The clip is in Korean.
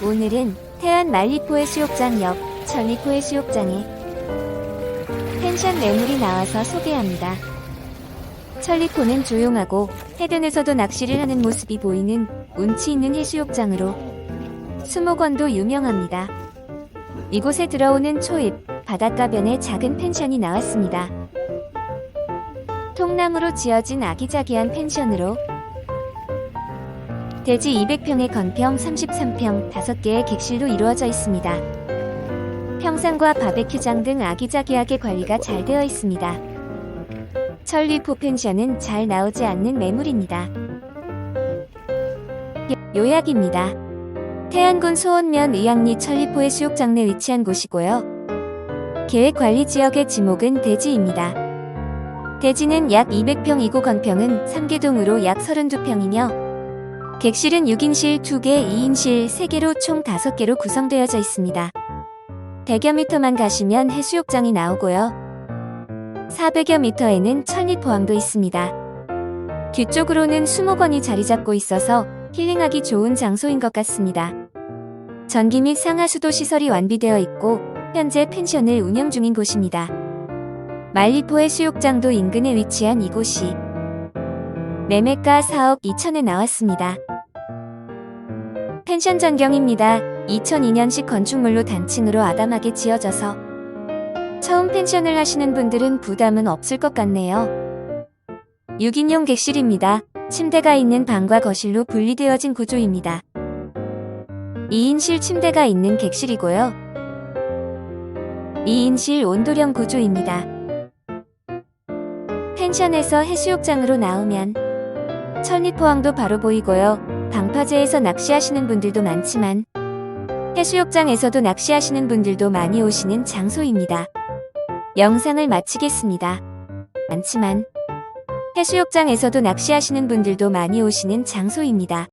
오늘은 태안 말리포 해수욕장 옆 천리포 해수욕장에 펜션 매물이 나와서 소개합니다. 천리포는 조용하고 해변에서도 낚시를 하는 모습이 보이는 운치 있는 해수욕장으로 수목원도 유명합니다. 이곳에 들어오는 초입, 바닷가변에 작은 펜션이 나왔습니다. 통나무로 지어진 아기자기한 펜션으로 대지 200평에 건평 33평 5개의 객실로 이루어져 있습니다. 평상과 바베큐장 등 아기자기하게 관리가 잘 되어 있습니다. 천리 포 펜션은 잘 나오지 않는 매물입니다. 요약입니다. 태안군 소원면 의양리 천리포의 수욕장 내 위치한 곳이고요. 계획관리지역의 지목은 대지입니다. 대지는 약 200평이고 건평은 3개동으로 약 32평이며 객실은 6인실 2개, 2인실 3개로 총 5개로 구성되어져 있습니다. 100여 미터만 가시면 해수욕장이 나오고요. 400여 미터에는 천리포항도 있습니다. 뒤쪽으로는 수목원이 자리 잡고 있어서 힐링하기 좋은 장소인 것 같습니다. 전기 및 상하수도 시설이 완비되어 있고 현재 펜션을 운영 중인 곳입니다. 말리포 해수욕장도 인근에 위치한 이곳이 매매가 4억 2천에 나왔습니다. 펜션 전경입니다. 2002년식 건축물로 단층으로 아담하게 지어져서 처음 펜션을 하시는 분들은 부담은 없을 것 같네요. 6인용 객실입니다. 침대가 있는 방과 거실로 분리되어진 구조입니다. 2인실 침대가 있는 객실이고요. 2인실 온도령 구조입니다. 펜션에서 해수욕장으로 나오면 천리포항도 바로 보이고요. 방파제에서 낚시하시는 분들도 많지만 해수욕장에서도 낚시하시는 분들도 많이 오시는 장소입니다. 영상을 마치겠습니다. 많지만 해수욕장에서도 낚시하시는 분들도 많이 오시는 장소입니다.